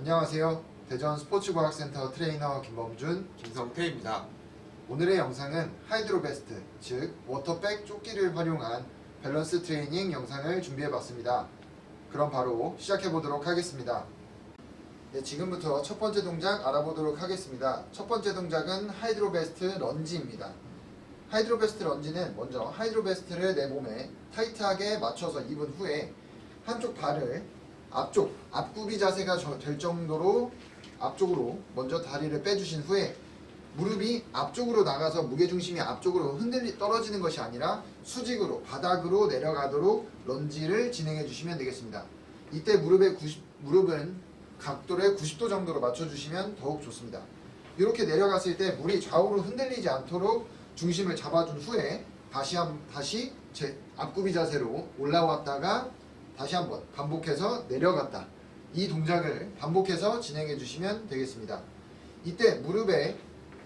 안녕하세요. 대전 스포츠과학센터 트레이너 김범준. 김성태입니다. 오늘의 영상은 하이드로베스트, 즉 워터백 조끼를 활용한 밸런스 트레이닝 영상을 준비해봤습니다. 그럼 바로 시작해보도록 하겠습니다. 네, 지금부터 첫 번째 동작 알아보도록 하겠습니다. 첫 번째 동작은 하이드로베스트 런지입니다. 하이드로베스트 런지는 먼저 하이드로베스트를 내 몸에 타이트하게 맞춰서 입은 후에 한쪽 발을 앞쪽 앞구비 자세가 저- 될 정도로 앞쪽으로 먼저 다리를 빼주신 후에 무릎이 앞쪽으로 나가서 무게중심이 앞쪽으로 흔들리 떨어지는 것이 아니라 수직으로 바닥으로 내려가도록 런지를 진행해 주시면 되겠습니다. 이때 무릎의 90, 무릎은 각도를 90도 정도로 맞춰주시면 더욱 좋습니다. 이렇게 내려갔을 때 물이 좌우로 흔들리지 않도록 중심을 잡아준 후에 다시 한 다시 제 앞구비 자세로 올라왔다가 다시 한번 반복해서 내려갔다. 이 동작을 반복해서 진행해 주시면 되겠습니다. 이때 무릎에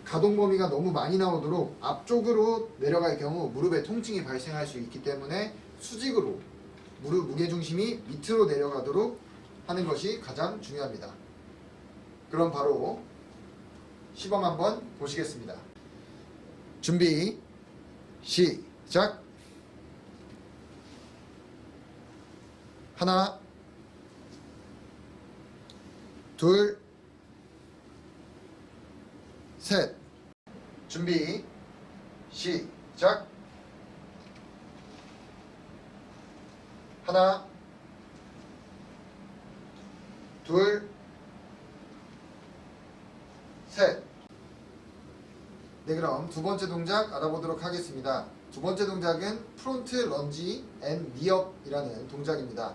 가동 범위가 너무 많이 나오도록 앞쪽으로 내려갈 경우 무릎에 통증이 발생할 수 있기 때문에 수직으로 무릎 무게 중심이 밑으로 내려가도록 하는 것이 가장 중요합니다. 그럼 바로 시범 한번 보시겠습니다. 준비 시작. 하나, 둘, 셋. 준비 시작. 하나, 둘, 셋. 네, 그럼 두 번째 동작 알아보도록 하겠습니다. 두 번째 동작은 프론트 런지 앤 니업이라는 동작입니다.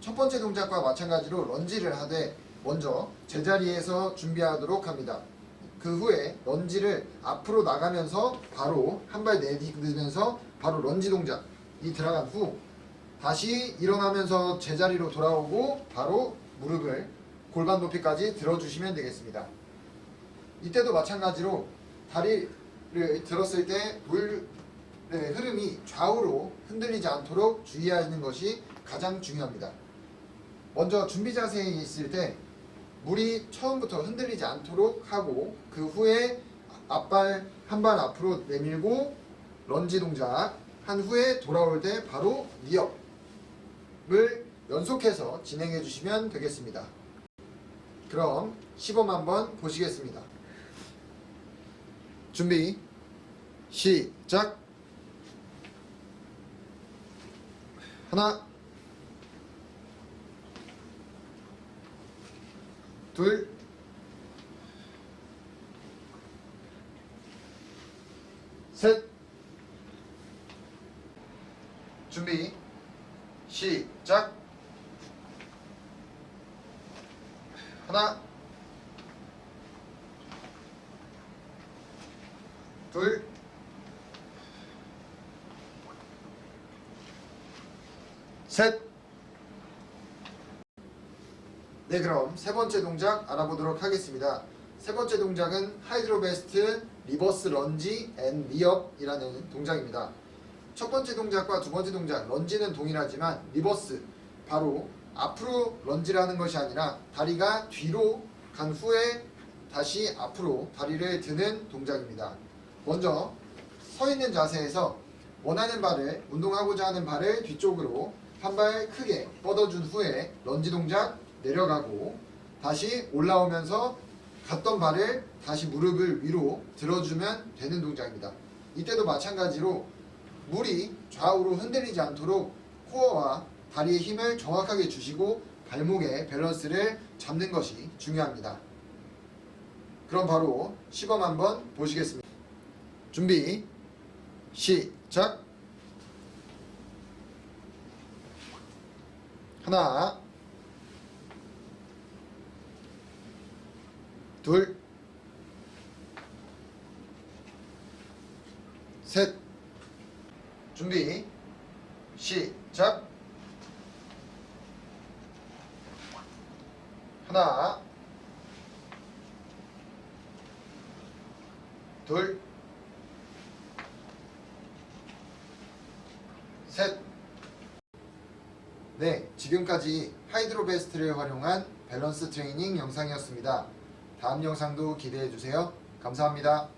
첫 번째 동작과 마찬가지로 런지를 하되 먼저 제자리에서 준비하도록 합니다. 그 후에 런지를 앞으로 나가면서 바로 한 발 내딛으면서 바로 런지 동작이 들어간 후 다시 일어나면서 제자리로 돌아오고 바로 무릎을 골반 높이까지 들어주시면 되겠습니다. 이때도 마찬가지로 다리를 들었을 때 물의 흐름이 좌우로 흔들리지 않도록 주의하는 것이 가장 중요합니다. 먼저 준비 자세에 있을 때 물이 처음부터 흔들리지 않도록 하고 그 후에 앞발 한 발 앞으로 내밀고 런지 동작 한 후에 돌아올 때 바로 니업을 연속해서 진행해 주시면 되겠습니다. 그럼 시범 한번 보시겠습니다. 준비 시작 하나. 둘. 셋. 준비. 시작. 하나. 둘 셋. 네, 그럼 세 번째 동작 알아보도록 하겠습니다. 세 번째 동작은 하이드로베스트 리버스 런지 앤 리업이라는 동작입니다. 첫 번째 동작과 두 번째 동작 런지는 동일하지만 리버스 바로 앞으로 런지라는 것이 아니라 다리가 뒤로 간 후에 다시 앞으로 다리를 드는 동작입니다. 먼저 서 있는 자세에서 원하는 발을 운동하고자 하는 발을 뒤쪽으로 한 발 크게 뻗어준 후에 런지 동작 내려가고 다시 올라오면서 갔던 발을 다시 무릎을 위로 들어주면 되는 동작입니다. 이때도 마찬가지로 물이 좌우로 흔들리지 않도록 코어와 다리의 힘을 정확하게 주시고 발목의 밸런스를 잡는 것이 중요합니다. 그럼 바로 시범 한번 보시겠습니다. 준비 시작 하나. 둘. 셋. 준비. 시작. 하나. 둘. 셋. 네, 지금까지 하이드로베스트를 활용한 밸런스 트레이닝 영상이었습니다. 다음 영상도 기대해 주세요. 감사합니다.